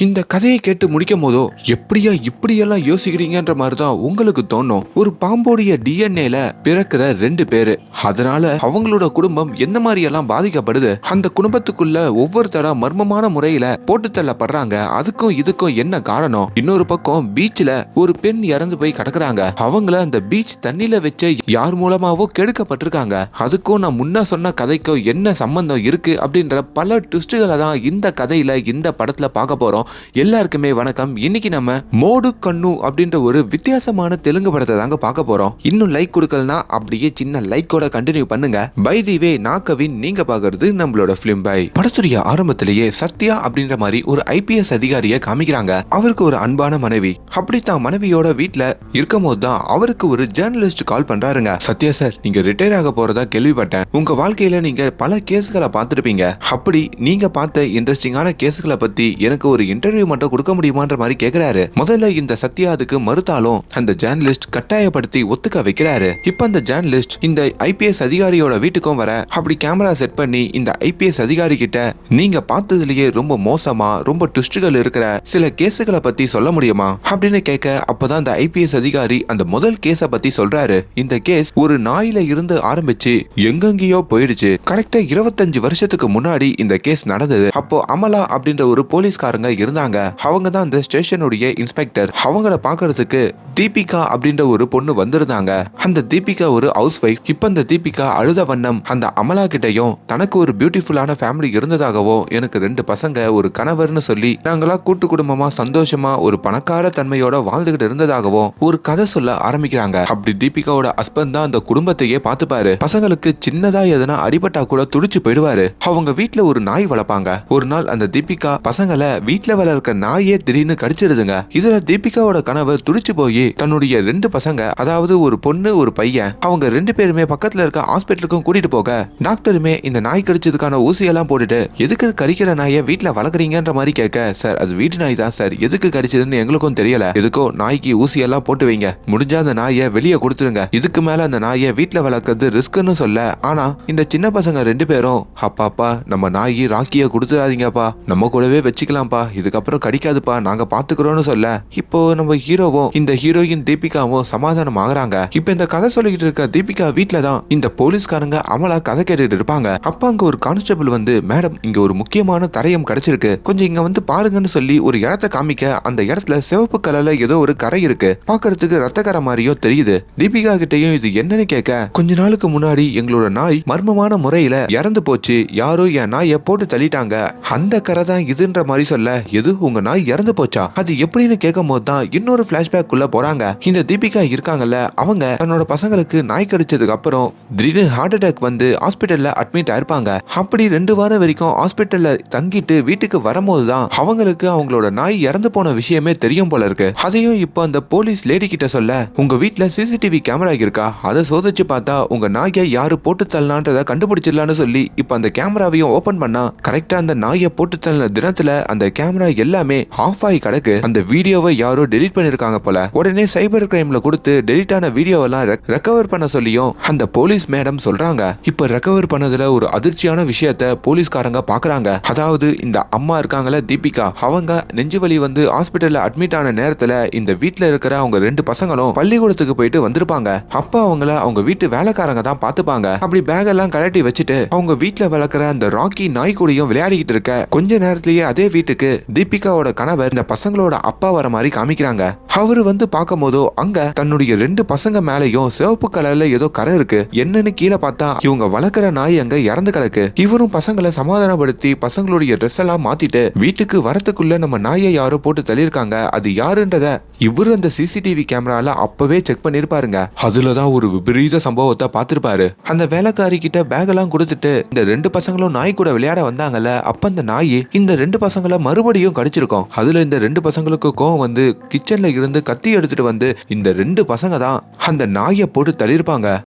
இந்த கதையை கேட்டு முடிக்கும் போதோ எப்படியா இப்படியெல்லாம் யோசிக்கிறீங்கன்ற மாதிரி தான் உங்களுக்கு தோணும்? ஒரு பாம்போடைய டிஎன்ஏல பிறக்கிற ரெண்டு பேரு. அதனால அவங்களோட குடும்பம் எந்த மாதிரி எல்லாம் பாதிக்கப்படுது அந்த குடும்பத்துக்குள்ள ஒவ்வொருத்தரா மர்மமான முறையில போட்டு தள்ளப்படுறாங்க. அதுக்கும் இதுக்கும் என்ன காரணம்? இன்னொரு பக்கம் பீச்ல ஒரு பெண் இறந்து போய் கிடக்குறாங்க. அவங்கள அந்த பீச் தண்ணியில வச்சு யார் மூலமாவோ கெடுக்கப்பட்டிருக்காங்க. அதுக்கும் நான் முன்ன சொன்ன கதைக்கும் என்ன சம்பந்தம் இருக்கு அப்படின்ற பல ட்விஸ்டுகளை தான் இந்த கதையில இந்த படத்துல பார்க்க போறோம். எல்லாருக்குமே வணக்கம். இன்னைக்கு நம்ம மோடு கண்ணு அப்படின்ற ஒரு வித்தியாசமான தெலுங்கு படத்தை தாங்க பார்க்க போறோம். இன்னும் லைக் கொடுக்கலனா அப்படியே சின்ன லைக்கோட கண்டினியூ பண்ணுங்க. பை தி வே நான் கவின் நீங்க பாக்குறது நம்மளோட பிலிம் பை படத்துடைய ஆரம்பத்திலேயே சத்யா அப்படின்ற மாதிரி ஒரு ஐபிஎஸ் அதிகாரியை காமிக்கிறாங்க. அவருக்கு ஒரு அன்பான மனைவி. அப்படி தான் மனைவியோட வீட்ல இருக்கும் போது தான் அவருக்கு ஒரு ஜேர்னலிஸ்ட் கால் பண்றாருங்க. சத்யா சார் நீங்க ரிட்டையர் ஆக போறதா கேள்விப்பட்டேன். உங்க வாழ்க்கையில நீங்க பல கேஸுகளை பார்த்துருப்பீங்க. அப்படி நீங்க பார்த்த இன்ட்ரெஸ்டிங்கான கேஸுகளை பத்தி எனக்கு ஒரு இன்டர்வியூ மட்டும் கொடுக்க முடியுமான்ற மாதிரி கேக்குறாரு. முதல்ல இந்த சத்யா அதுக்கு மறுத்தாலும் அந்த ஜேர்னலிஸ்ட் கட்டாயப்படுத்தி ஒத்துக்க வைக்கிறாரு. இப்ப அந்த ஜேர்னலிஸ்ட் இந்த ஐபிஎஸ் அதிகாரியோட வீட்டுக்கும் வர அப்படி கேமரா செட் பண்ணி இந்த ஐபிஎஸ் அதிகாரி கிட்ட நீங்க பார்த்ததுலயே ரொம்ப மோசமா ரொம்ப ட்விஸ்டுகள் இருக்கிற சில கேஸுகளை பத்தி சொல்ல முடியுமா? அப்படின்னு கேட்க அப்பதான் அந்த ஐபிஎஸ் அதிகாரி அந்த முதல் கேஸ பத்தி சொல்றாரு. இந்த கேஸ் ஒரு நாயில இருந்து ஆரம்பிச்சு எங்கெங்கேயோ போயிடுச்சு. கரெக்டா இருபத்தஞ்சு வருஷத்துக்கு முன்னாடி இந்த கேஸ் நடந்தது. அப்போ அமலா அப்படின்ற ஒரு போலீஸ்காரங்க இருந்தாங்க. அவங்க தான் அந்த ஸ்டேஷனுடைய இன்ஸ்பெக்டர். அவங்கள பாக்குறதுக்கு தீபிகா அப்படின்ற ஒரு பொண்ணு வந்திருந்தாங்க. அந்த தீபிகா ஒரு ஹவுஸ் ஒய்ஃப் இப்ப அந்த தீபிகா அழுத வண்ணம் அந்த அமலா கிட்டையும் தனக்கு ஒரு பியூட்டிஃபுல்லான ஃபேமிலி இருந்ததாகவும் எனக்கு ரெண்டு பசங்க ஒரு கணவர்னு சொல்லி நாங்களா கூட்டு குடும்பமா சந்தோஷமா ஒரு பணக்கார தன்மையோட வாழ்ந்துகிட்டு இருந்ததாகவும் ஒரு கதை சொல்ல ஆரம்பிக்கிறாங்க. அப்படி தீபிகாவோட ஹஸ்பண்ட் தான் அந்த குடும்பத்தையே பார்த்துப்பாரு. பசங்களுக்கு சின்னதா எதனா அடிபட்டா கூட துடிச்சு போயிடுவாரு. அவங்க வீட்டுல ஒரு நாய் வளர்ப்பாங்க. ஒரு நாள் அந்த தீபிகா பசங்களை வீட்டுல வளர்க்க நாயே திடீர்னு கடிச்சிருதுங்க இதுல தீபிகாவோட கணவர் துடிச்சு போய் தன்னுடைய ரெண்டு பசங்க அதாவது ஒரு பொண்ணு ஒரு பையன் அவங்க ரெண்டு பேருமே பக்கத்துல இருக்க ஹாஸ்பிட்டலுக்கும் கூட்டிட்டு போக. டாக்டருமே இந்த நாய் கடிச்சதுக்கான ஊசியெல்லாம் போட்டுட்டு எதுக்கு கடிக்கிற நாயை வீட்டுல வளர்க்குறீங்கன்ற மாதிரி கேட்க சார் அது வீட்டு நாய் தான் சார். எதுக்கு கடிச்சதுன்னு எங்களுக்கும் தெரியல. எதுக்கோ நாய்க்கு ஊசி எல்லாம் போட்டு வைங்க. முடிஞ்சா அந்த நாயை வெளியே கொடுத்துருங்க. இதுக்கு மேல அந்த நாயை வீட்டுல வளர்க்கறது ரிஸ்க்னு சொல்ல. ஆனா இந்த சின்ன பசங்க ரெண்டு பேரும் அப்பாப்பா நம்ம நாய் ராக்கிய கொடுத்துடாதீங்கப்பா. நம்ம கூடவே வச்சுக்கலாம்ப்பா. இதுக்கப்புறம் கடிக்காதுப்பா நாங்க பாத்துக்கிறோம்னு சொல்ல இப்போ நம்ம ஹீரோவும் இந்த ஹீரோயின் தீபிகாவும் சமாதானம் ஆகுறாங்க. இப்போ இந்த கதை சொல்லிக்கிட்டு இருக்க தீபிகா வீட்ல தான் இந்த போலீஸ்காரங்க அமலா கதை கேட்டுட்டு இருப்பாங்க. அப்ப அங்க ஒரு கான்ஸ்டபிள் வந்து மேடம் இங்க ஒரு முக்கியமான தடயம் கிடைச்சிருக்கு. கொஞ்சம் இங்க வந்து பாருங்கன்னு சொல்லி ஒரு இடத்த காமிக்க அந்த இடத்துல சிவப்பு கலர்ல ஏதோ ஒரு கரை இருக்கு. பாக்குறதுக்கு ரத்த கரை மாதிரியும் தெரியுது. தீபிகா கிட்டயும் இது என்னன்னு கேட்க கொஞ்ச நாளுக்கு முன்னாடி எங்களோட நாய் மர்மமான முறையில இறந்து போச்சு. யாரோ என் நாயை போட்டு தள்ளிட்டாங்க. அந்த கரை தான் இதுன்ற மாதிரி சொல்ல எது உங்க நாய் இறந்து போச்சா? அது எப்படின்னு கேட்கும் போது தான் இன்னொரு பிளாஷ்பேக் குள்ள போறாங்க. இந்த தீபிகா இருக்காங்கல்ல அவங்க தன்னோட பசங்களுக்கு நாய் கடிச்சதுக்கு அப்புறம் திடீர்னு ஹார்ட் அட்டாக் வந்து ஹாஸ்பிட்டல்ல அட்மிட் ஆயிருப்பாங்க. அப்படி ரெண்டு வாரம் வரைக்கும் ஹாஸ்பிட்டல்ல தங்கிட்டு வீட்டுக்கு வரும்போது தான் அவங்களுக்கு அவங்களோட நாய் இறந்து போன விஷயமே தெரியும் போல இருக்கு. அதையும் இப்போ அந்த போலீஸ் லேடி கிட்ட சொல்ல உங்க வீட்டுல சிசிடிவி கேமரா இருக்கா? அதை சோதிச்சு பார்த்தா உங்க நாயை யாரு போட்டு தள்ளலான்றத கண்டுபிடிச்சிடலான்னு சொல்லி இப்போ அந்த கேமராவையும் ஓபன் பண்ணா கரெக்டா அந்த நாயை போட்டு தள்ளின தினத்துல அந்த கேமரா எல்லாமே ஆஃப் ஆகி கிடக்கு. அந்த வீடியோவை யாரோ டெலிட் பண்ணிருக்காங்க போல. உடனே சைபர் கிரைம்ல கொடுத்து டெலிட் ஆன வீடியோவெல்லாம் ரெக்கவர் பண்ண சொல்லியும் அந்த போலீஸ் மேடம் சொல்றாங்க. இப்ப ரெக்கவர் பண்ணதுல ஒரு அதிர்ச்சியான விஷயத்த போலீஸ்காரங்க பாக்குறாங்க. அதாவது இந்த அம்மா இருக்காங்கல்ல தீபிகா. அவங்க நெஞ்சு வலி வந்து ஹாஸ்பிட்டல்ல அட்மிட் ஆன நேரத்துல இந்த வீட்டுல இருக்கிற அவங்க ரெண்டு பசங்களும் பள்ளிக்கூடத்துக்கு போயிட்டு வந்திருப்பாங்க. அப்ப அவங்கள அவங்க வீட்டு வேலைக்காரங்க தான் பாத்துப்பாங்க. அப்படி பேக் எல்லாம் கழட்டி வச்சுட்டு அவங்க வீட்டுல வளர்க்குற அந்த ராக்கி நாய் கூடயும் விளையாடிக்கிட்டு இருக்க. கொஞ்ச நேரத்திலேயே அதே வீட்டுக்கு தீபிகாவோட கணவர் இந்த பசங்களோட அப்பா வர மாதிரி காமிக்கிறாங்க. அவரு வந்து பார்க்கும் போதோ அங்க தன்னுடைய ரெண்டு பசங்க மேலயும் சிவப்பு கலர்ல ஏதோ கரை இருக்கு. என்னன்னு கீழே பார்த்தா இவங்க வளர்க்குற நாய் அங்க இறந்து கிடக்கு. இவரும் பசங்களை சமாதானப்படுத்தி பசங்களுடைய ட்ரெஸ் எல்லாம் மாத்திட்டு வீட்டுக்கு வரத்துக்குள்ள நம்ம நாயை யாரோ போட்டு தள்ளியிருக்காங்க. அது யாருன்றத இவரு அந்த சிசிடிவி கேமரால அப்பவே செக் பண்ணிருப்பாருங்க அதுலதான் ஒரு விபரீத சம்பவத்தை பார்த்திருப்பாரு. அந்த வேலைக்காரி கிட்ட பேக் எல்லாம் கொடுத்துட்டு இந்த ரெண்டு பசங்களும் நாய் கூட விளையாட வந்தாங்கல்ல அப்ப அந்த நாய் இந்த ரெண்டு பசங்களை மறுபடியும் கடிச்சிருக்கோம். அதுல இந்த ரெண்டு பசங்களுக்கு கோவம் வந்து கிச்சன்ல இருந்து கத்தி எடுத்துட்டு வந்து இந்த ரெண்டு பசங்க தான் அந்த நாயை போட்டு தள்ளியிருப்பாங்க.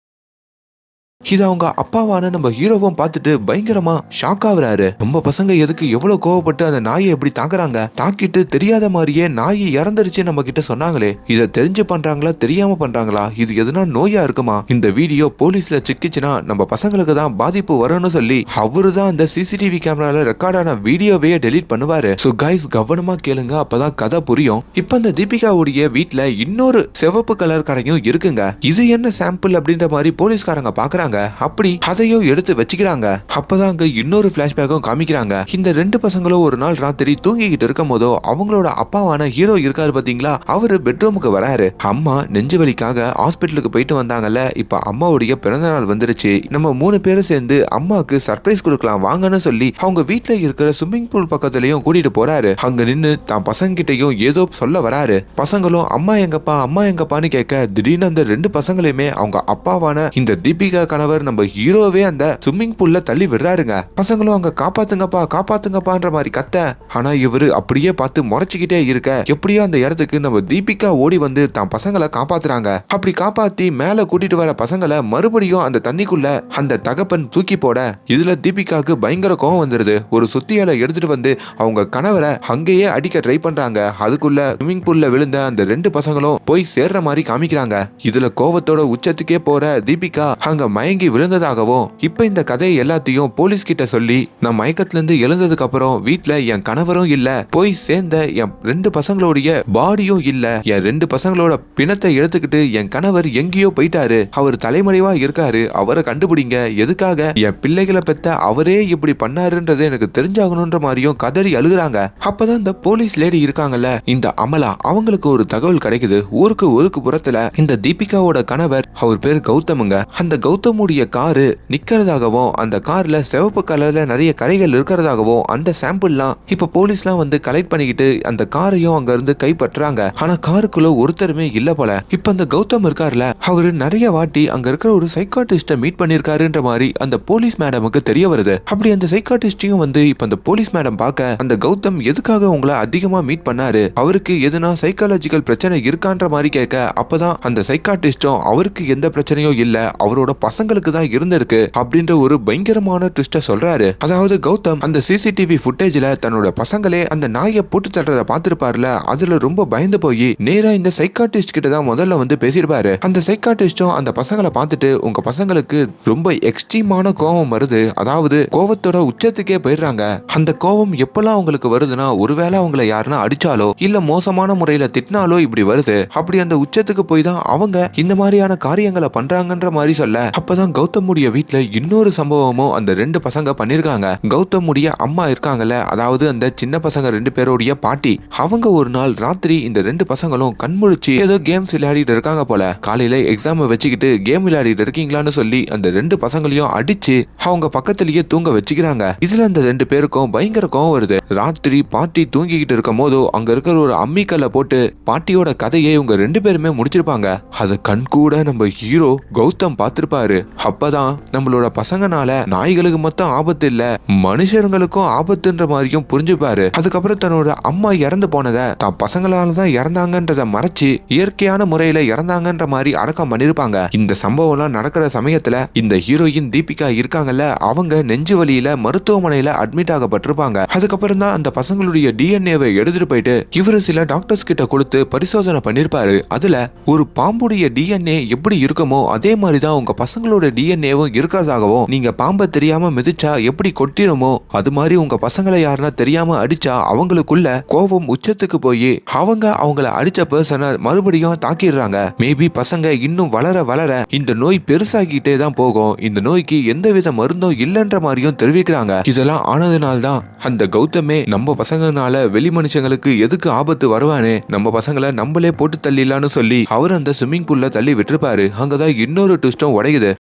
இது அவங்க அப்பாவான நம்ம ஹீரோவும் பார்த்துட்டு பயங்கரமா ஷாக் ஆகுறாரு. நம்ம பசங்க எதுக்கு எவ்வளவு கோவப்பட்டு அந்த நாயை எப்படி தாக்குறாங்க? தாக்கிட்டு தெரியாத மாதிரியே நாய் இறந்துருச்சு நம்ம கிட்ட சொன்னாங்களே. இதை தெரிஞ்சு பண்றாங்களா தெரியாம பண்றாங்களா? இது எதுனா நோயா இருக்குமா? இந்த வீடியோ போலீஸ்ல சிக்கிச்சுன்னா நம்ம பசங்களுக்கு தான் பாதிப்பு வரும்னு சொல்லி அவரு தான் அந்த சிசிடிவி கேமரால ரெக்கார்டான வீடியோவே டெலீட் பண்ணுவாரு. சோ கைஸ் கவனமா கேளுங்க. அப்பதான் கதை புரியும். இப்ப அந்த தீபிகாவுடைய வீட்டுல இன்னொரு சிவப்பு கலர் கடையும் இருக்குங்க. இது என்ன சாம்பிள் அப்படின்ற மாதிரி போலீஸ்காரங்க பாக்குறாங்க. அப்படி அதையும் எடுத்து வச்சுக்கிறாங்க. அப்பதான் அங்க இன்னொரு பிளாஷ்பேக்கும் காமிக்கிறாங்க. இந்த ரெண்டு பசங்களும் ஒரு நாள் ராத்திரி தூங்கிக்கிட்டு இருக்கும் போதோ அவங்களோட அப்பாவான ஹீரோ இருக்காரு பாத்தீங்களா? அவரு பெட்ரூமுக்கு வராரு. அம்மா நெஞ்சு வலிக்காக ஹாஸ்பிட்டலுக்கு போயிட்டு வந்தாங்கல்ல இப்ப அம்மாவுடைய பிறந்த நாள் வந்துருச்சு. நம்ம மூணு பேரும் சேர்ந்து அம்மாவுக்கு சர்ப்ரைஸ் கொடுக்கலாம் வாங்கன்னு சொல்லி அவங்க வீட்டுல இருக்கிற ஸ்விம்மிங் பூல் பக்கத்துலயும் கூட்டிட்டு போறாரு. அங்க நின்னு தான் பசங்க கிட்டயும் ஏதோ சொல்ல வராரு. பசங்களும் அம்மா எங்கப்பா அம்மா எங்கப்பான்னு கேட்க திடீர்னு அந்த ரெண்டு பசங்களையுமே அவங்க அப்பாவான இந்த தீபிகா கணவர் நம்ம ஹீரோவே அந்த ஸ்விம்மிங் பூல்ல தள்ளி விடுறாருங்க. பசங்களும் அங்க காப்பாத்துங்கப்பா காப்பாத்துங்கப்பான்ற மாதிரி கத்த. ஆனா இவரு அப்படியே பார்த்து முறைச்சுக்கிட்டே இருக்க. எப்படியோ அந்த இடத்துக்கு நம்ம தீபிகா ஓடி வந்து தான் பசங்களை காப்பாத்துறாங்க. அப்படி காப்பாத்தி மேல கூட்டிட்டு வர பசங்களை மறுபடியும் அந்த தண்ணிக்குள்ள அந்த தகப்பன் தூக்கி போட. இதுல தீபிகாவுக்கு பயங்கர கோவம் வந்துருது. ஒரு சுத்தியால எடுத்துட்டு வந்து அவங்க கணவரை அங்கேயே அடிக்க ட்ரை பண்றாங்க. அதுக்குள்ள ஸ்விம்மிங் பூல்ல விழுந்த அந்த ரெண்டு பசங்களும் போய் சேர்ற மாதிரி காமிக்கிறாங்க. இதுல கோவத்தோட உச்சத்துக்கே போற தீபிகா அங்க மயங்கி விழுந்ததாகவும் இப்ப இந்த கதையை எல்லாத்தையும் போலீஸ் கிட்ட சொல்லி நான் மயக்கத்துல இருந்து எழுந்ததுக்கு அப்புறம் வீட்டுல என் கணவரும் இல்ல போய் சேர்ந்த என் ரெண்டு பசங்களுடைய பாடியும் இல்ல. என் ரெண்டு பசங்களோட பிணத்தை எடுத்துக்கிட்டு என் கணவர் எங்கேயோ போயிட்டாரு. அவர் தலைமறைவா இருக்காரு. அவரை கண்டுபிடிங்க. எதுக்காக? என் பிள்ளைகளை பெத்த அவரே இப்படி பண்ணாருன்றது எனக்கு தெரிஞ்சாகணுன்ற மாதிரியும் கதறி அழுகுறாங்க. அப்பதான் இந்த போலீஸ் லேடி இருக்காங்கல்ல இந்த அமலா அவங்களுக்கு ஒரு தகவல் கிடைக்குது. ஊருக்கு ஒதுக்கு புறத்துல இந்த தீபிகாவோட கணவர் அவர் பேர் கௌதமுங்க. அந்த கௌதமுடைய காரு நிக்கிறதாகவும் அந்த கார்ல சிவப்பு கலர்ல நிறைய கரைகள் இருக்கிறதாகவும் அந்த சாம்பிள்லாம் இப்ப போலீஸ்லாம் வந்து கலெக்ட் பண்ணிக்கிட்டு அந்த காரையும் அங்க இருந்து கைப்பற்றுறாங்க. ஆனா காருக்குள்ள ஒருத்தருமே இல்ல போல. இப்ப அந்த கௌதம் இருக்கார்ல அவரு நிறைய வாட்டி அங்க இருக்கிற ஒரு சைக்காட்டிஸ்ட மீட் பண்ணிருக்காருன்ற மாதிரி அந்த போலீஸ் மேடமுக்கு தெரிய வருது. அப்படி அந்த சைக்காட்டிஸ்டையும் வந்து இப்ப அந்த போலீஸ் மேடம் பார்க்க அந்த கௌதம் எதுக்காக உங்களை அதிகமா மீட் பண்ணாரு? அவருக்கு எதுனா சைக்காலஜிக்கல் பிரச்சனை இருக்கான்ற மாதிரி கேட்க அப்பதான் அந்த சைக்காட்டிஸ்டும் அவருக்கு எந்த பிரச்சனையும் இல்ல அவரோட பசங்க பசங்களுக்கு தான் இருந்திருக்கு அப்படின்ற ஒரு பயங்கரமான ட்விஸ்ட சொல்றாரு. அதாவது கௌதம் அந்த சிசிடிவி ஃபுட்டேஜ்ல தன்னோட பசங்களே அந்த நாயை போட்டு தள்ளுறத பார்த்திருப்பாருல அதுல ரொம்ப பயந்து போய் நேரா இந்த சைக்காட்டிஸ்ட் கிட்ட தான் முதல்ல வந்து பேசியிருப்பாரு. அந்த சைக்காட்டிஸ்டும் அந்த பசங்களை பார்த்துட்டு உங்க பசங்களுக்கு ரொம்ப எக்ஸ்ட்ரீமான கோபம் வருது. அதாவது கோவத்தோட உச்சத்துக்கே போயிடுறாங்க. அந்த கோபம் எப்பெல்லாம் அவங்களுக்கு வருதுன்னா ஒருவேளை அவங்கள யாருன்னா அடிச்சாலோ இல்ல மோசமான முறையில திட்டினாலோ இப்படி வருது. அப்படி அந்த உச்சத்துக்கு போய் தான் அவங்க இந்த மாதிரியான காரியங்களை பண்றாங்கன்ற மாதிரி சொல்ல அப்பதான் கௌதமுடைய வீட்டுல இன்னொரு சம்பவமும் அந்த ரெண்டு பசங்க பண்ணிருக்காங்க. கௌதமுடைய அம்மா இருக்காங்கல்ல அதாவது அந்த சின்ன பசங்க ரெண்டு பேருடைய பாட்டி. அவங்க ஒரு நாள் ராத்திரி இந்த ரெண்டு பசங்களும் கண்முழிச்சு ஏதோ கேம்ஸ் விளையாடிட்டு இருக்காங்க போல. காலையில எக்ஸாம் வச்சுக்கிட்டு கேம் விளையாடிட்டு இருக்கீங்களான்னு சொல்லி அந்த ரெண்டு பசங்களையும் அடிச்சு அவங்க பக்கத்திலேயே தூங்க வச்சுக்கிறாங்க. இதுல அந்த ரெண்டு பேருக்கும் பயங்கர கோவம் வருது. ராத்திரி பாட்டி தூங்கிக்கிட்டு இருக்கும் போதோ அங்க இருக்கிற ஒரு அம்மிக்கல்ல போட்டு பாட்டியோட கதையை இவங்க ரெண்டு பேருமே முடிச்சிருப்பாங்க. அத கண் கூட நம்ம ஹீரோ கௌதம் பார்த்திருப்பாரு. அப்பதான் நம்மளோட பசங்கனால நாய்களுக்கு மொத்தம் ஆபத்து இல்ல மனுஷங்களுக்கும் ஆபத்துன்ற மாதிரியும் புரிஞ்சுப்பாரு. அதுக்கப்புறம் தன்னோட அம்மா இறந்து போனத தான் பசங்களால தான் இறந்தாங்கன்றத மறைச்சு இயற்கையான முறையில இறந்தாங்கன்ற மாதிரி அடக்கம் பண்ணிருப்பாங்க. இந்த சம்பவம்லாம் நடக்கிற சமயத்துல இந்த ஹீரோயின் தீபிகா இருக்காங்கல்ல அவங்க நெஞ்சு வழியில மருத்துவமனையில அட்மிட் ஆகப்பட்டிருப்பாங்க. அதுக்கப்புறம் தான் அந்த பசங்களுடைய டிஎன்ஏவை எடுத்துட்டு போயிட்டு இவரு சில டாக்டர்ஸ் கிட்ட கொடுத்து பரிசோதனை பண்ணிருப்பாரு. அதுல ஒரு பாம்புடைய டிஎன்ஏ எப்படி இருக்குமோ அதே மாதிரி தான் உங்க பசங்களோட டிஎன்ஏவும் இருக்கிறதாகவும் நீங்க பாம்பை தெரியாம மிதிச்சா எப்படி கொட்டிடுமோ அது மாதிரி உங்க பசங்களை யாருன்னா தெரியாம அடிச்சா அவங்களுக்குள்ள கோபம் உச்சத்துக்கு போய் அவங்க அவங்கள அடிச்ச பர்சனை மறுபடியும் தாக்கிடுறாங்க. மேபி பசங்க இன்னும் வளர வளர இந்த நோய் பெருசாகிட்டே தான் போகும். இந்த நோய்க்கு எந்தவித மருந்தும் இல்லைன்ற மாதிரியும் தெரிவிக்கிறாங்க. இதெல்லாம் ஆனதுனால தான் அந்த கௌதமே நம்ம பசங்கனால வெளி மனுஷங்களுக்கு எதுக்கு ஆபத்து வருவானே நம்ம பசங்களை நம்மளே போட்டு தள்ளிடலான்னு சொல்லி அவர் அந்த ஸ்விம்மிங் பூல்ல தள்ளி விட்டுருப்பாரு. அங்கதான் இன்னொரு ட்விஸ்டும் உடையுது.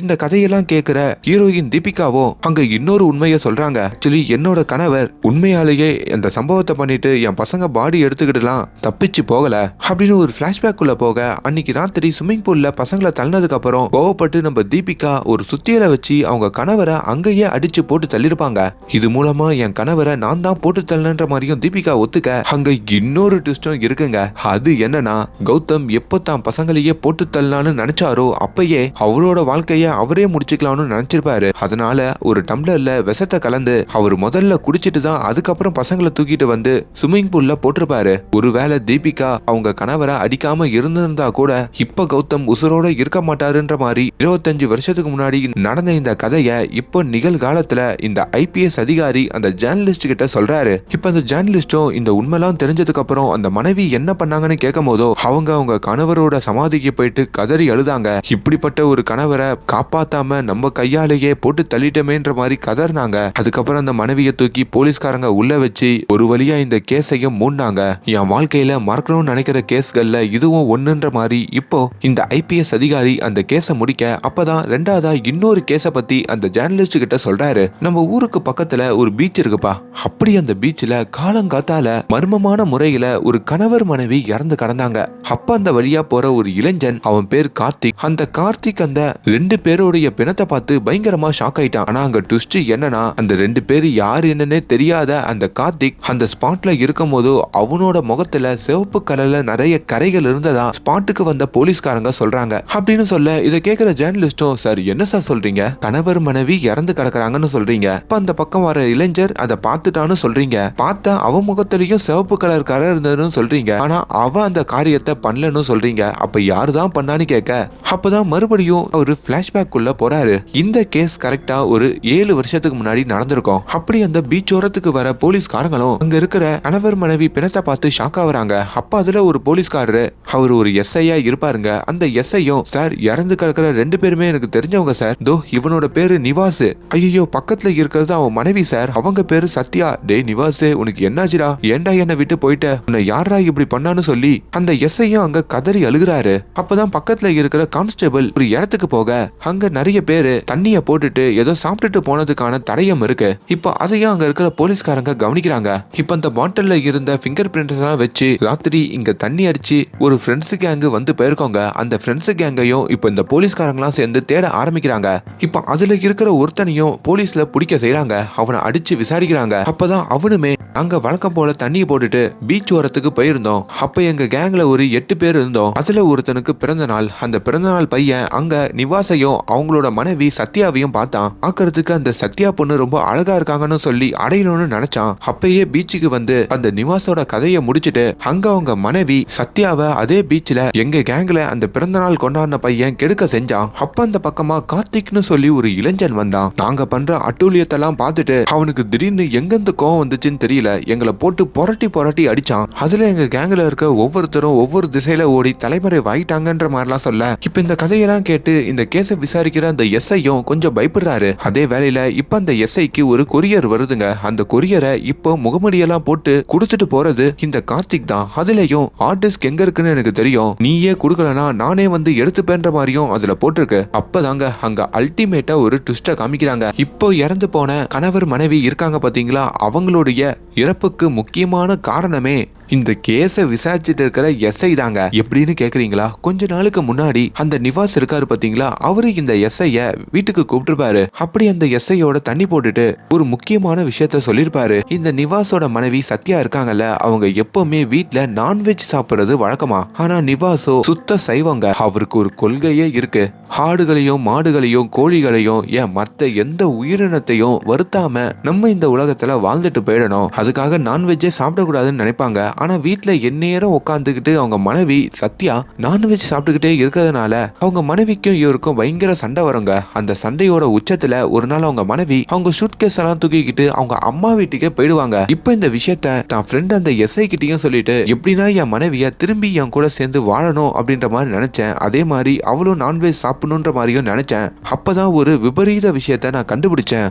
இந்த கதையெல்லாம் கேக்குற ஹீரோயின் தீபிகாவும் அங்க இன்னொரு உண்மையை சொல்றாங்க. ஆக்சுவலி என்னோட கணவர் உண்மையாலேயே அந்த சம்பவத்தை பண்ணிட்டு என் பசங்க பாடி எடுத்துக்கிட்டுலாம் தப்பிச்சு போகல. அப்படின்னு ஒரு பிளாஷ்பேக் உள்ள போக அன்னைக்கு ராத்திரி ஸ்விம்மிங் பூல்ல பசங்களை தள்ளினதுக்கு அப்புறம் கோவப்பட்டு நம்ம தீபிகா ஒரு சுத்தியலை வச்சு அவங்க கணவரை அங்கேயே அடிச்சு போட்டு தள்ளிருப்பாங்க இது மூலமா என் கணவரை நான் தான் போட்டு தள்ளன்ற மாதிரியும் தீபிகா ஒத்துக்க அங்க இன்னொரு ட்விஸ்டும் இருக்குங்க. அது என்னன்னா கௌதம் எப்போ தான் பசங்களையே போட்டு தள்ளலான்னு நினைச்சாரோ அப்பயே அவரோட வாழ்க்கைய அவரே முடிச்சுக்கலாம்னு நினைச்சிருப்பாரு. அதனால ஒரு டம்ளர்ல விஷத்தை கலந்து அவர் முதல்ல குடிச்சிட்டு தான் அதுக்கப்புறம் பசங்களை தூக்கிட்டு வந்து ஸ்விம்மிங் பூல்ல போட்டிருப்பாரு. ஒருவேளை தீபிகா அவங்க கணவரை அடிக்காம இருந்திருந்தா கூட இப்ப கௌதம் உசுரோட இருக்க மாட்டாருன்ற மாதிரி இருபத்தஞ்சு வருஷத்துக்கு முன்னாடி நடந்த இந்த கதையை இப்போ நிகழ்காலத்துல இந்த ஐபிஎஸ் அதிகாரி அந்த ஜேர்னலிஸ்ட் கிட்ட சொல்றாரு. இப்ப அந்த ஜேர்னலிஸ்டும் இந்த உண்மைலாம் தெரிஞ்சதுக்கு அப்புறம் அந்த மனைவி என்ன பண்ணாங்கன்னு கேட்கும் போதோ அவங்க அவங்க கணவரோட சமாதிக்கு போயிட்டு கதறி அழுதாங்க. இப்படிப்பட்ட ஒரு கணவரை காப்பாத்தாம நம்ம கையாலேயே போட்டு தள்ளிட்டமேன்ற மாதிரி கதறினாங்க. அதுக்கப்புறம் அந்த மனைவியை தூக்கி போலீஸ்காரங்க உள்ள வச்சு ஒரு வழியா இந்த கேஸையும் மூடினாங்க. என் வாழ்க்கையில மறக்கணும்னு நினைக்கிற கேஸ்கள்ல இதுவும் ஒண்ணுன்ற மாதிரி இப்போ இந்த ஐபிஎஸ் அதிகாரி அந்த கேஸை முடிக்க அப்பதான் ரெண்டாவதா இன்னொரு கேஸை பத்தி அந்த ஜேர்னலிஸ்ட் கிட்ட சொல்றாரு. நம்ம ஊருக்கு பக்கத்துல ஒரு பீச் இருக்குப்பா. அப்படி அந்த பீச்ல காலங்காத்தால மர்மமான முறையில ஒரு கணவர் மனைவி இறந்து கடந்தாங்க. அப்ப அந்த வழியா போற ஒரு இளைஞன் அவன் பேர் கார்த்திக். அந்த கார்த்திக் அந்த ரெண்டு ரெண்டு பேருடைய பிணத்தை பார்த்து பயங்கரமா ஷாக் ஆயிட்டான். ஆனா அங்க ட்விஸ்ட் என்னன்னா அந்த ரெண்டு பேரு யார் என்னன்னே தெரியாத அந்த கார்த்திக் அந்த ஸ்பாட்ல இருக்கும் போது அவனோட முகத்துல சிவப்பு கலர்ல நிறைய கரைகள் இருந்ததா ஸ்பாட்டுக்கு வந்த போலீஸ்காரங்க சொல்றாங்க. அப்படின்னு சொல்ல இதை கேக்குற ஜேர்னலிஸ்டும் சார் என்ன சார் சொல்றீங்க? கணவர் மனைவி இறந்து கிடக்குறாங்கன்னு சொல்றீங்க. இப்ப அந்த பக்கம் வர இளைஞர் அதை பார்த்துட்டான்னு சொல்றீங்க. பார்த்த அவன் முகத்திலையும் சிவப்பு கலர் கரை இருந்ததுன்னு சொல்றீங்க. ஆனா அவ அந்த காரியத்தை பண்ணலன்னு சொல்றீங்க. அப்ப யாரு தான் பண்ணான்னு கேட்க அப்பதான் மறுபடியும் ஒரு ஃபிளாஷ்பேக் உள்ள போறாரு. இந்த கேஸ் கரெக்டா ஒரு ஏழு வருஷத்துக்கு முன்னாடி நடந்திருக்கும். அப்படி அந்த பீச் ஓரத்துக்கு வர போலீஸ்காரங்களும் அங்க இருக்கிற கணவர் மனைவி பிணத்தை பார்த்து ஷாக் ஆகுறாங்க அப்ப அதுல ஒரு போலீஸ்காரரு அவர் ஒரு எஸ்ஐயா இருப்பாருங்க. அந்த எஸ்ஐயும் சார் இறந்து கிடக்கிற ரெண்டு பேருமே எனக்கு தெரிஞ்சவங்க சார். தோ இவனோட பேரு நிவாஸ் ஐயோ பக்கத்துல இருக்கிறது அவன் மனைவி சார். அவங்க பேரு சத்யா. டேய் நிவாஸ் உனக்கு என்னாச்சுடா? ஏன்டா என்னை விட்டு போயிட்ட? உன்னை யாரா இப்படி பண்ணான்னு சொல்லி. அந்த எஸ்ஐயும் அங்க கதறி அழுகுறாரு. அப்பதான் பக்கத்துல இருக்கிற கான்ஸ்டபிள் ஒரு இடத்துக்கு போக அங்க நிறைய பேர் தண்ணிய போட்டுட்டு ஏதோ சாப்பிட்டுட்டு போனதுக்கான தடயம் இருக்கு. இப்போ அதையும் அங்க இருக்கிற போலீஸ்காரங்க கவனிக்கிறாங்க. இப்போ அந்த பாட்டில்ல இருந்த ஃபிங்கர் பிரிண்ட்ஸ் எல்லாம் வச்சு ராத்திரி இங்க தண்ணி அடிச்சு ஒரு ஃப்ரெண்ட்ஸ் கேங்கு வந்து போயிருக்கோங்க. அந்த ஃப்ரெண்ட்ஸ் கேங்கையும் இப்போ இந்த போலீஸ்காரங்களாம் சேர்ந்து தேட ஆரம்பிக்கிறாங்க. இப்போ அதுல இருக்கிற ஒருத்தனையும் போலீஸ்ல பிடிக்க செய்யறாங்க அவனை அடிச்சு விசாரிக்கிறாங்க. அப்பதான் அவனுமே அங்க வழக்கம் போல தண்ணியை போட்டுட்டு பீச் ஓரத்துக்கு போயிருந்தோம். அப்ப எங்க கேங்ல ஒரு எட்டு பேர் இருந்தோம். அதுல ஒருத்தனுக்கு பிறந்த நாள். அந்த பிறந்த நாள் பையன் அங்க நிவாசையும் அவங்களோட மனைவி சத்யாவையும் பார்த்தான் பார்க்கறதுக்கு அந்த சத்யா பொண்ணு ரொம்ப அழகா இருக்காங்கன்னு சொல்லி அடையணும்னு நினைச்சான். அப்பயே பீச்சுக்கு வந்து அந்த நிவாஸோட கதையை முடிச்சிட்டு அங்க அவங்க மனைவி சத்யாவை அதே பீச்ல எங்க கேங்ல அந்த பிறந்த நாள் கொண்டாடின பையன் கெடுக்க செஞ்சான். அப்ப அந்த பக்கமா கார்த்திக்னு சொல்லி ஒரு இளைஞன் வந்தான். நாங்க பண்ற அட்டூழியத்தெல்லாம் பார்த்துட்டு அவனுக்கு திடீர்னு எங்கெந்த கோவம் வந்துச்சுன்னு தெரியல எங்களை போட்டு புரட்டி புரட்டி அடிச்சான். அதுல எங்க கேங்ல இருக்க ஒவ்வொருத்தரும் ஒவ்வொரு திசையில ஓடி தலைமறை வாயிட்டாங்கன்ற மாதிரிலாம் சொல்ல இப்ப இந்த கதையெல்லாம் கேட்டு இந்த கேஸை விசாரிக்கிற அந்த எஸ்ஐயும் கொஞ்சம் பயப்படுறாரு. அதே வேலையில இப்ப அந்த எஸ்ஐக்கு ஒரு கொரியர் வருதுங்க. அந்த கொரியரை இப்போ முகமடியெல்லாம் போட்டு கொடுத்துட்டு போறது இந்த கார்த்திக் தான். அதுலயும் ஆர்டிஸ்ட் எங்க இருக்குன்னு எனக்கு தெரியும். நீயே கொடுக்கலனா நானே வந்து எடுத்துப்பேன்ற மாதிரியும் அதுல போட்டிருக்கு. அப்பதாங்க அங்க அல்டிமேட்டா ஒரு ட்விஸ்ட காமிக்கிறாங்க. இப்போ இறந்து போன கணவர் மனைவி இருக்காங்க பாத்தீங்களா? அவங்களுடைய இறப்புக்கு முக்கியமான காரணமே இந்த கேஸை விசாரிச்சுட்டு இருக்கிற எஸ்ஐ தாங்க. எப்படின்னு கேக்குறீங்களா? கொஞ்ச நாளுக்கு முன்னாடி அந்த நிவாஸ் இருக்காரு பாத்தீங்களா? அவரு இந்த எஸ்ஐய வீட்டுக்கு கூப்பிட்டுருப்பாரு. அப்படி அந்த எஸ்ஐயோட தண்ணி போட்டுட்டு ஒரு முக்கியமான விஷயத்த சொல்லியிருப்பாரு இந்த நிவாஸோட மனைவி சத்யா இருக்காங்கல்ல அவங்க எப்பவுமே வீட்ல நான்வெஜ் சாப்பிடுறது வழக்கமா. ஆனா நிவாஸோ சுத்த சைவங்க. அவருக்கு ஒரு கொள்கையே இருக்கு. ஆடுகளையும் மாடுகளையும் கோழிகளையும் ஏன் மத்த எந்த உயிரினத்தையும் வருத்தாம நம்ம இந்த உலகத்துல வாழ்ந்துட்டு போயிடணும். அதுக்காக நான்வெஜ்ஜே சாப்பிடக்கூடாதுன்னு நினைப்பாங்க. ஆனா வீட்ல எந்நேரம் உட்காந்துக்கிட்டு அவங்க மனைவி சத்யா நான்வெஜ் சாப்பிட்டுக்கிட்டே இருக்கிறதுனால அவங்க மனைவிக்கும் இவருக்கும் பயங்கர சண்டை வருங்க. அந்த சண்டையோட உச்சத்துல ஒரு நாள் அவங்க மனைவி அவங்க ஷூட் கேஸ் எல்லாம் தூக்கிக்கிட்டு அவங்க அம்மா வீட்டுக்கே போயிடுவாங்க. இப்ப இந்த விஷயத்த தான் ஃப்ரெண்ட் அந்த எஸ்ஐ கிட்டயும் சொல்லிட்டு எப்படின்னா என் மனைவிய திரும்பி என் கூட சேர்ந்து வாழணும் அப்படின்ற மாதிரி நினைச்சேன். அதே மாதிரி அவளும் நான்வெஜ் சாப்பிடணுன்ற மாதிரியும் நினைச்சேன். அப்பதான் ஒரு விபரீத விஷயத்த நான் கண்டுபிடிச்சேன்.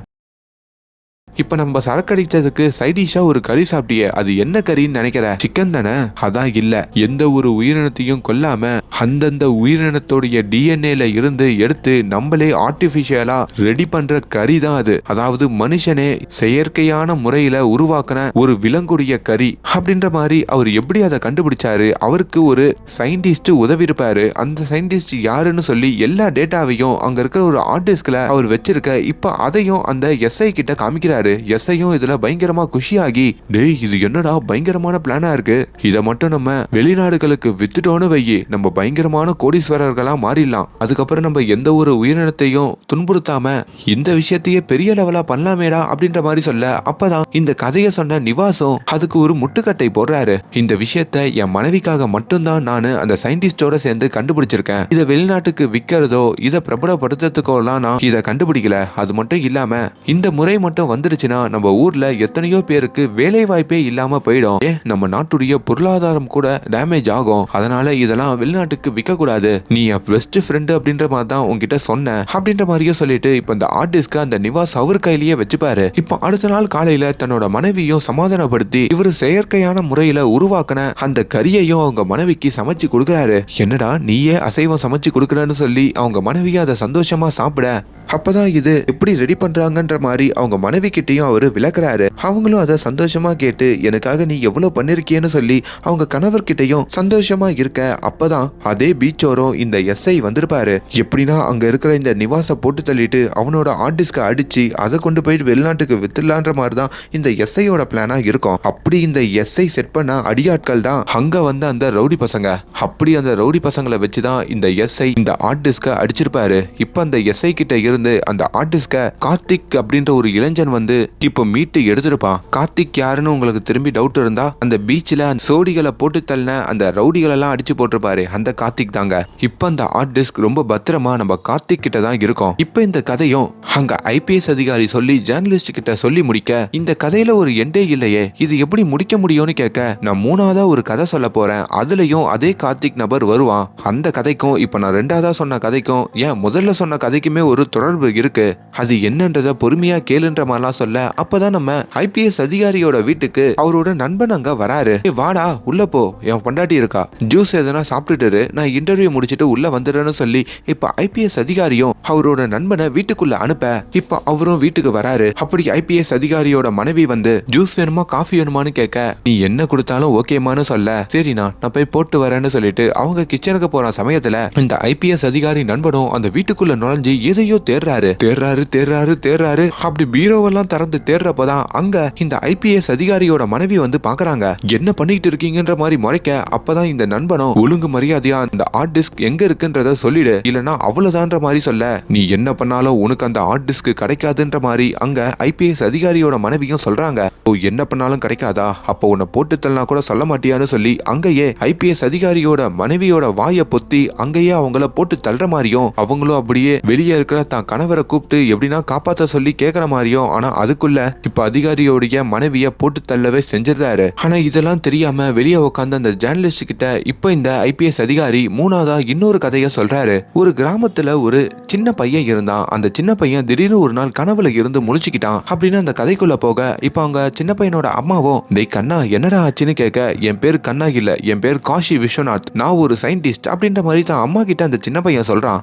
இப்போ நம்ம சரக்கு அடித்ததுக்கு சைடிஷா ஒரு கறி சாப்பிட்டியே அது என்ன கறின்னு நினைக்கிற? சிக்கன் தானே? அதான் இல்ல. எந்த ஒரு உயிரினத்தையும் கொல்லாம அந்தந்த உயிரினத்தோடைய டிஎன்ஏல இருந்து எடுத்து நம்மளே ஆர்டிபிஷியலா ரெடி பண்ற கறி தான் அது. அதாவது மனுஷனே செயற்கையான முறையில உருவாக்கின ஒரு விலங்குடைய கறி அப்படின்ற மாதிரி அவர் எப்படி அதை கண்டுபிடிச்சாரு? அவருக்கு ஒரு சயின்டிஸ்ட் உதவி இருப்பாரு. அந்த சயின்டிஸ்ட் யாருன்னு சொல்லி எல்லா டேட்டாவையும் அங்க இருக்கிற ஒரு ஆர்டிஸ்ட்ல அவர் வச்சிருக்க. இப்ப அதையும் அந்த எஸ்ஐ கிட்ட காமிக்கிறாரு. எஸ்ஐயும் இதுல பயங்கரமா குஷியாகி டேய் இது என்னடா பயங்கரமான பிளானா இருக்கு? இதை மட்டும் நம்ம வெளிநாடுகளுக்கு வித்துட்டோன்னு வையி நம்ம பயங்கரமான கோடீஸ்வரர்களா மாறிடலாம். அதுக்கப்புறம் நம்ம எந்த ஒரு உயிரினத்தையும் துன்புறுத்தாம இந்த விஷயத்தையே பெரிய லெவலா பண்ணலாமேடா அப்படின்ற மாதிரி சொல்ல அப்பதான் இந்த கதையை சொன்ன நிவாசம் அதுக்கு ஒரு முட்டுக்கட்டை போடுறாரு. இந்த விஷயத்த என் மனைவிக்காக மட்டும்தான் நான் அந்த சயின்டிஸ்டோட சேர்ந்து கண்டுபிடிச்சிருக்கேன். இதை வெளிநாட்டுக்கு விற்கிறதோ இதை பிரபலப்படுத்துறதுக்கோலாம் நான் இதை கண்டுபிடிக்கல. அது மட்டும் இல்லாம இந்த முறை மட்டும் வந்துருச்சுன்னா நம்ம ஊர்ல எத்தனையோ பேருக்கு வேலை வாய்ப்பே இல்லாம போயிடும். ஏன் நம்ம நாட்டுடைய பொருளாதாரம் கூட டேமேஜ் ஆகும். அதனால இதெல்லாம் வெளிநாட்டுக்கு விற்க கூடாது நீ என் பெஸ்ட் ஃப்ரெண்டு அப்படின்ற மாதிரி தான் உங்ககிட்ட சொன்னேன். அப்படின்ற மாதிரியே சொல்லிட்டு இப்ப இந்த ஆர்டிஸ்ட்க்கு அந்த நிவாஸ் அவர் கையிலேயே வச்சுப்பாரு. இப்போ அடுத்த நாள் காலையில தன்னோட மனைவியும் சமாதானப்படுத்தி இவர் செயற்கையான முறையில உருவாக்கின அந்த கரியையும் அவங்க மனைவிக்கு சமைச்சு கொடுக்குறாரு. என்னடா நீயே அசைவம் சமைச்சு கொடுக்குறன்னு சொல்லி அவங்க மனைவியை அதை சந்தோஷமா சாப்பிட அப்பதான் இது எப்படி ரெடி பண்றாங்கன்ற மாதிரி அவங்க மனைவிக்கு கிட்டையும் அவரு விளக்குறாரு. அவங்களும் அதை சந்தோஷமா கேட்டு எனக்காக நீ எவ்வளவு பண்ணிருக்கியன்னு சொல்லி அவங்க கணவர்கிட்டையும் சந்தோஷமா இருக்க. அப்பதான் அதே பீச்சோரம் இந்த எஸ்ஐ வந்திருப்பாரு. எப்படின்னா அங்க இருக்கிற இந்த நிவாச போட்டு தள்ளிட்டு அவனோட ஆர்டிஸ்க்கு அடிச்சு அதை கொண்டு போயிட்டு வெளிநாட்டுக்கு வித்துலான்ற மாதிரி தான் இந்த எஸ்ஐயோட பிளானா இருக்கும். அப்படி இந்த எஸ்ஐ செட் பண்ண அடியாட்கள் தான் அங்க வந்த அந்த ரவுடி பசங்க. அப்படி அந்த ரவுடி பசங்களை வச்சுதான் இந்த எஸ்ஐ இந்த ஆர்டிஸ்க அடிச்சிருப்பாரு. இப்ப அந்த எஸ்ஐ கிட்ட இருந்து அந்த ஆர்டிஸ்க கார்த்திக் அப்படின்ற ஒரு இளைஞன் வந்து இப்போ மீட்டு எடுத்திருப்பான் கார்த்திக் யாருன்னு உங்களுக்கு திரும்பி டவுட் இருந்தா அந்த பீச்ல சோடிகளை போட்டு தள்ளின அந்த ரவுடிகள் எல்லாம் அடிச்சு போட்டிருப்பாரு அந்த கார்த்திக் தாங்க. இப்ப அந்த ஆர்டிஸ்க் ரொம்ப பத்திரமா நம்ம கார்த்திக் கிட்ட தான் இருக்கோம். இப்ப இந்த கதையும் அங்க ஐபிஎஸ் அதிகாரி சொல்லி ஜேர்னலிஸ்ட் கிட்ட சொல்லி முடிக்க இந்த கதையில ஒரு எண்டே இல்லையே. இது எப்படி முடிக்க முடியும்னு கேட்க நான் மூணாவதா ஒரு கதை சொல்ல போறேன். அதுலயும் அதே கார்த்திக் நபர் வருவான். அந்த கதைக்கும் இப்ப நான் ரெண்டாவதா சொன்ன கதைக்கும் ஏன் முதல்ல சொன்ன கதைக்குமே ஒரு தொடர்பு இருக்கு. அது என்னன்றத பொறுமையா கேளுன்ற மாதிரிலாம் சொல்ல அப்பதான் நம்ம ஐபிஎஸ் அதிகாரியோட வீட்டுக்கு அவரோட நண்பன் அங்க வராரு. வாடா உள்ள போ. என் பொண்டாட்டி இருக்கா. ஜூஸ் எதனா சாப்பிட்டுட்டு நான் இன்டர்வியூ முடிச்சிட்டு உள்ள வந்துடுறேன்னு சொல்லி இப்ப ஐபிஎஸ் அதிகாரியும் அவரோட நண்பனை வீட்டுக்குள்ள அனுப்ப இப்ப அவரும் வீட்டுக்கு வராரு. அப்படி ஐபிஎஸ் அதிகாரியோட மனைவி வந்து ஜூஸ் வேணுமா காஃபி வேணுமான்னு கேட்க நீ என்ன கொடுத்தாலும் ஓகேமான்னு சொல்ல. சரிண்ணா நான் போய் போட்டு வரேன்னு சொல்லிட்டு அவங்க கிச்சனுக்கு போற சமயத்துல இந்த ஐபிஎஸ் அதிகாரி நண்பனும் அந்த வீட்டுக்குள்ள நுழைஞ்சு எதையோ தேடுறாரு. தேர்றாரு தேடுறாரு தேடுறாரு. அப்படி பீரோவெல்லாம் திறந்து தேடுறப்பதான் அங்க இந்த ஐபிஎஸ் அதிகாரியோட மனைவி வந்து பாக்குறாங்க. என்ன பண்ணிட்டு இருக்கீங்கன்ற மாதிரி முறைக்க அப்பதான் இந்த நண்பனும் ஒழுங்கு மரியாதையா அந்த ஹார்ட் டிஸ்க் எங்க இருக்குன்றத சொல்லிடு. இல்லனா அவ்வளவுதான்ற மாதிரி சொல்ல. நீ என்ன பண்ணாலும் உனக்கு அந்த ஹார்ட் டிஸ்க் கிடைக்காதுன்ற மாதிரி அங்க ஐபிஎஸ் அதிகாரியோட மனைவியும் சொல்றாங்க. ஓ என்ன பண்ணாலும் கிடைக்காதா? அப்போ உன்னை போட்டு தள்ளனா கூட சொல்ல மாட்டியான்னு சொல்லி அங்கேயே ஐபிஎஸ் அதிகாரியோட மனைவியோட வாயை பொத்தி அங்கேயே அவங்கள போட்டு தள்ளுற மாதிரியும் அவங்களும் அப்படியே வெளியே இருக்கிற தான் கணவரை கூப்பிட்டு எப்படின்னா காப்பாத்த சொல்லி கேக்குற மாதிரியும் ஆனா அதுக்குள்ள இப்ப அதிகாரியோடைய மனைவிய போட்டு தள்ளவே செஞ்சிடுறாரு. ஆனா இதெல்லாம் தெரியாம வெளியே உட்காந்து அந்த ஜேர்னலிஸ்ட் கிட்ட இப்ப இந்த ஐபிஎஸ் அதிகாரி மூணாவதா இன்னொரு கதைய சொல்றாரு. ஒரு கிராமத்துல ஒரு சின்ன பையன் இருந்தான். அந்த சின்ன பையன் திடீர்னு ஒரு நாள் கனவுல இருந்து முழிச்சுக்கிட்டான். அப்படின்னு அந்த கதைக்குள்ள போக இப்ப அவங்க சின்ன பையனோட அம்மாவும் டேய் கண்ணா என்னடா ஆச்சுன்னு கேட்க? என் பேர் கண்ணா இல்ல. என் பேர் காஷி விஸ்வநாத். நான் ஒரு சயின்டிஸ்ட் அப்படின்ற மாதிரி தான் அம்மா கிட்ட அந்த சின்ன பையன் சொல்றான்.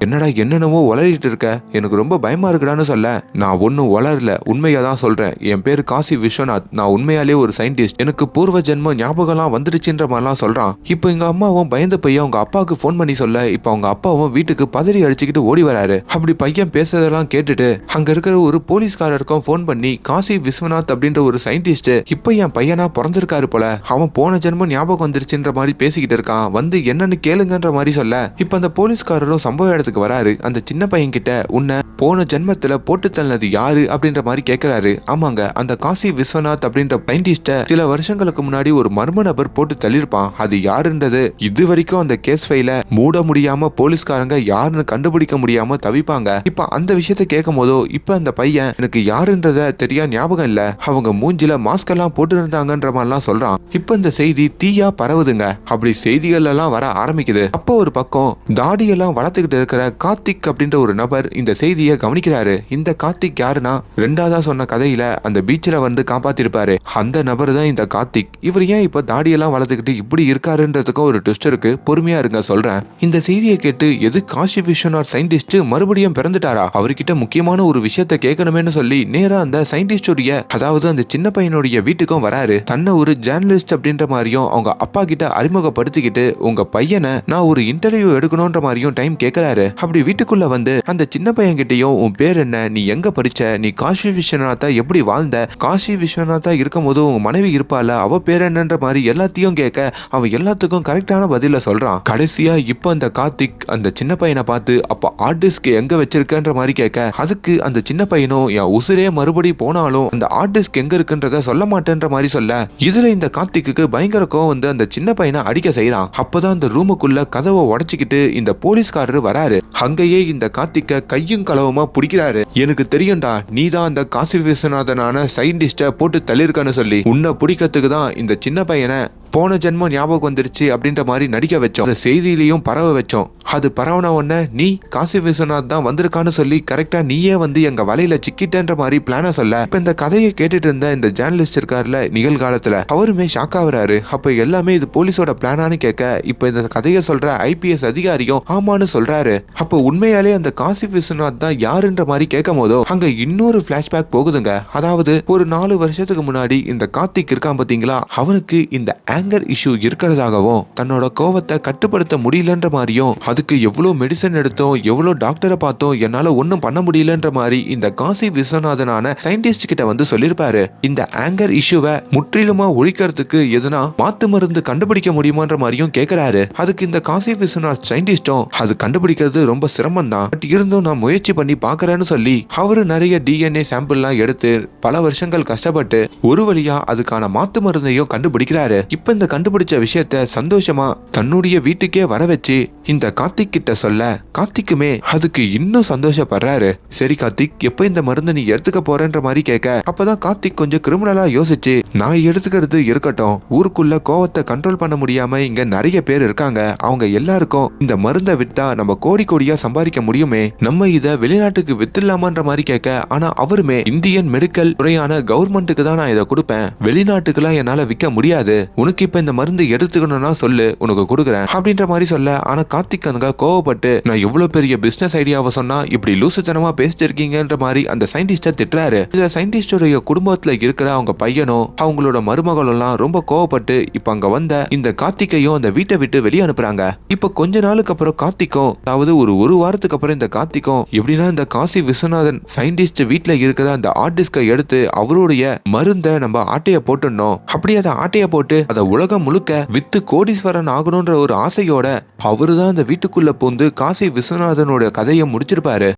என்னடா என்னென்னவோ உளறிட்டு இருக்க? எனக்கு ரொம்ப பயமா இருக்குடான்னு சொல்ல. நான் ஒன்றும் உளரல உண்மையா தான் சொல்றேன். என் பேர் காசி விஸ்வநாத். நான் உண்மையாலே ஒரு சயின்டிஸ்ட் எனக்கு பூர்வ ஜென்ம ஞாபகம்லாம் வந்துருச்சுன்ற மாதிரிலாம் சொல்றான். இப்போ எங்க அம்மாவும் பயந்த பையன் அவங்க அப்பாவுக்கு ஃபோன் பண்ணி சொல்ல இப்போ அவங்க அப்பாவும் வீட்டுக்கு பதறி அடிச்சுக்கிட்டு ஓடி வராரு. அப்படி பையன் பேசுறதெல்லாம் கேட்டுட்டு அங்க இருக்கிற ஒரு போலீஸ்காரருக்கும் ஃபோன் பண்ணி காசி விஸ்வநாத் அப்படின்ற ஒரு சயின்டிஸ்ட் இப்போ என் பையனா பிறந்திருக்காரு போல. அவன் போன ஜென்மம் ஞாபகம் வந்துருச்சுன்ற மாதிரி பேசிக்கிட்டு இருக்கான். வந்து என்னன்னு கேளுங்கன்ற மாதிரி சொல்ல. இப்போ அந்த போலீஸ்காரரும் சம்பவ இடத்துக்கு வராரு. அந்த சின்ன பையன் கிட்ட உன்னை போன ஜென்மத்துல போட்டு தள்ளது யாரு? அப்படின்ற மாதிரி கேக்குறாரு. ஆமாங்க அந்த காசி விஸ்வநாத் அப்படின்ற சயின்டிஸ்ட சில வருஷங்களுக்கு முன்னாடி ஒரு மர்ம நபர் போட்டு தள்ளியிருப்பான். அது யாருன்றது? இது வரைக்கும் அந்த கேஸ் ஃபைல மூட முடியாம போலீஸ்காரங்க யாருன்னு கண்டுபிடிக்க முடியாம தவிப்பாங்க. இப்ப அந்த விஷயத்த கேட்கும் போதோ இப்ப அந்த பையன் எனக்கு யாருன்றத தெரியா ஞாபகம் இல்ல. அவங்க மூஞ்சில மாஸ்க் எல்லாம் போட்டு இருந்தாங்கன்ற மாதிரிலாம் சொல்றான். இப்ப இந்த செய்தி தீயா பரவுதுங்க. அப்படி செய்திகள் எல்லாம் வர ஆரம்பிக்குது. அப்போ ஒரு பக்கம் தாடியெல்லாம் வளர்த்துக்கிட்டு இருக்கிற இருக்கிற கார்த்திக் அப்படின்ற ஒரு நபர் இந்த செய்தியை கவனிக்கிறாரு. இந்த கார்த்திக் யாருன்னா ரெண்டாவதா சொன்ன கதையில அந்த பீச்சில் வந்து காப்பாத்திருப்பாரு. அந்த நபர் தான் இந்த கார்த்திக். இவர் ஏன் இப்ப தாடியெல்லாம் வளர்த்துக்கிட்டு இப்படி இருக்காருன்றதுக்கும் ஒரு ட்விஸ்ட் இருக்கு. பொறுமையா இருங்க சொல்றேன். இந்த செய்தியை கேட்டு எது காஷி விஸ்வநாத் சயின்டிஸ்ட் மறுபடியும் பிறந்துட்டாரா? அவர்கிட்ட முக்கியமான ஒரு விஷயத்த கேட்கணுமேனு சொல்லி நேரா அந்த சயின்டிஸ்டுடைய அதாவது அந்த சின்ன பையனுடைய வீட்டுக்கும் வராரு. தன்னை ஒரு ஜேர்னலிஸ்ட் அப்படின்ற மாதிரியும் அவங்க அப்பா கிட்ட அறிமுகப்படுத்திக்கிட்டு உங்க பையனை நான் ஒரு இன்டர்வியூ எடுக்கணும்ன்ற மாதிரியும் டைம் கேட்கிறாரு அப்படி வீட்டுக்குள்ள வந்து அந்த சின்ன பையன் கிட்டயும் உன் பேர் என்ன? நீ எங்க படிச்ச? நீ காஷி விஸ்வநாதா எப்படி வாழ்ந்த? காஷி விஸ்வநாதா இருக்கும் போது உங்க மனைவி இருப்பால அவ பேர் என்னன்ற மாதிரி எல்லாத்தையும் கேட்க அவன் எல்லாத்துக்கும் கரெக்டான பதில சொல்றான். கடைசியா இப்ப அந்த கார்த்திக் அந்த சின்ன பையனை பார்த்து அப்ப டிஸ்க் எங்க வச்சிருக்கன்ற மாதிரி கேட்க அதுக்கு அந்த சின்ன பையனும் என் உசுரே மறுபடி போனாலும் அந்த ஆர்டிஸ்க் எங்க இருக்குன்றத சொல்ல மாட்டேன்ற மாதிரி சொல்ல. இதுல இந்த கார்த்திக்கு பயங்கர கோவம் வந்து அந்த சின்ன பையனை அடிக்க செய்யறான் அப்பதான் அந்த ரூமுக்குள்ள கதவை உடைச்சிக்கிட்டு இந்த போலீஸ்காரர் வராரு. அங்கேயே இந்த கார்த்திக்க கையும் களவுமா பிடிக்கிறாரு. எனக்கு தெரியும்டா நீ தான் அந்த காசி விஸ்வநாதனான சயின்டிஸ்ட போட்டு தள்ளியிருக்கான்னு சொல்லி. உன்னை பிடிக்கிறதுக்கு தான் இந்த சின்ன பையனை போன ஜென்மம் ஞாபகம் வந்துருச்சு அப்படின்ற மாதிரி நடிக்க வச்சோம். அந்த செய்தியிலையும் பரவ வச்சோம். அது பரவன உடனே நீ காசி விஸ்வநாத் தான் வந்திருக்கான்னு சொல்லி கரெக்டா நீயே வந்து எங்க வலையில சிக்கிட்டேன்ற மாதிரி பிளான சொல்ல. இப்ப இந்த கதையை கேட்டுட்டு இருந்த இந்த ஜேர்னலிஸ்ட் இருக்காருல நிகழ்காலத்துல அவருமே ஷாக் ஆகுறாரு. அப்ப எல்லாமே இது போலீஸோட பிளானான்னு கேட்க இப்ப இந்த கதையை சொல்ற ஐபிஎஸ் அதிகாரியும் ஆமான்னு சொல்றாரு. அப்ப உண்மையாலே அந்த காசி விஸ்வநாத் தான் யாருன்ற மாதிரி கேட்கும் போதோ அங்க இன்னொரு பிளாஷ்பேக் போகுதுங்க. அதாவது ஒரு நாலு வருஷத்துக்கு முன்னாடி இந்த கார்த்திக் இருக்கான் பாத்தீங்களா? அவனுக்கு இந்த ஆங்கர் இஷ்யூ இருக்கிறதாகவும் தன்னோட கோவத்தை கட்டுப்படுத்த முடியலன்ற மாதிரியும் அதுக்கு எவ்வளோ மெடிசன் எடுத்தோம் எவ்வளோ டாக்டரை பார்த்தோம் என்னால ஒன்றும் பண்ண முடியலன்ற மாதிரி இந்த காசி விஸ்வநாதனான சயின்டிஸ்ட் கிட்ட வந்து சொல்லியிருப்பாரு. இந்த ஆங்கர் இஷ்யூவை முற்றிலுமா ஒழிக்கிறதுக்கு எதுனா மாத்து மருந்து கண்டுபிடிக்க முடியுமான்ற மாதிரியும் கேட்கிறாரு அதுக்கு இந்த காசி விஸ்வநாத் சயின்டிஸ்டும் அது கண்டுபிடிக்கிறது ரொம்ப சிரமம் தான் பட் இருந்தும் நான் முயற்சி பண்ணி பார்க்கறேன்னு சொல்லி அவரு நிறைய டிஎன்ஏ சாம்பிள்லாம் எடுத்து பல வருஷங்கள் கஷ்டப்பட்டு ஒரு வழியா அதுக்கான மாத்து மருந்தையும் கண்டுபிடிக்கிறாரு. இப்ப இந்த கண்டுபிடிச்ச விஷயத்த சந்தோஷமா தன்னுடைய வீட்டுக்கே வர வச்சு இந்த கார்த்திக் கிட்ட சொல்ல கார்த்திக்குமே அதுக்கு இன்னும் சந்தோஷப்படுறாரு. சரி கார்த்திக் எப்ப இந்த மருந்து நீ எடுத்துக்க போறேன்ற மாதிரி கேட்க அப்பதான் கார்த்திக் கொஞ்சம் கிரிமினலா யோசிச்சு நான் எடுத்துக்கிறது இருக்கட்டும் ஊருக்குள்ள கோவத்தை கண்ட்ரோல் பண்ண முடியாம இங்க நிறைய பேர் இருக்காங்க அவங்க எல்லாருக்கும் இந்த மருந்தை விட்டா நம்ம கோடி கோடியா சம்பாதிக்க முடியுமே. நம்ம இத வெளிநாட்டுக்கு வித்துடலாமான்ற மாதிரி கேட்க ஆனா அவருமே இந்தியன் மெடிக்கல் துறையான கவர்மெண்ட்டுக்கு தான் நான் இதை கொடுப்பேன். வெளிநாட்டுக்கெல்லாம் என்னால விற்க முடியாது. உனக்கு இப்ப இந்த மருந்து எடுத்துக்கணும்னா சொல்லு உனக்கு கொடுக்குறேன் அப்படின்ற மாதிரி சொல்ல. ஆனா கார்த்திக் அங்க கோவப்பட்டு நான் எவ்வளவு பெரிய பிசினஸ் ஐடியாவை சொன்னா இப்படி லூசுத்தனமா பேசிட்டு இருக்கீங்கன்ற மாதிரி அந்த சயின்டிஸ்ட திட்டுறாரு. இந்த சயின்டிஸ்டோடைய குடும்பத்துல இருக்கிற அவங்க பையனும் அவங்களோட மருமகளும் எல்லாம் ரொம்ப கோவப்பட்டு இப்ப அங்க வந்த இந்த கார்த்திகையும் அந்த வீட்டை விட்டு வெளியே அனுப்புறாங்க. இப்ப கொஞ்ச நாளுக்கு அப்புறம் கார்த்திக்கும் அதாவது ஒரு ஒரு வாரத்துக்கு அப்புறம் இந்த கார்த்திக்கும் எப்படின்னா இந்த காசி விஸ்வநாதன் சயின்டிஸ்ட் வீட்டுல இருக்கிற அந்த ஆர்டிஸ்கை எடுத்து அவருடைய மருந்தை நம்ம ஆட்டைய போட்டுடணும். அப்படி அதை ஆட்டைய போட்டு அதை உலகம் முழுக்க வித்து கோடீஸ்வரன் ஆகணும்ன்ற ஒரு ஆசையோட அவருதான் அந்த வீட்டுக்குள்ள பூந்து காசி விஸ்வநாதனோட கதையை முடிச்சிருப்பாரு.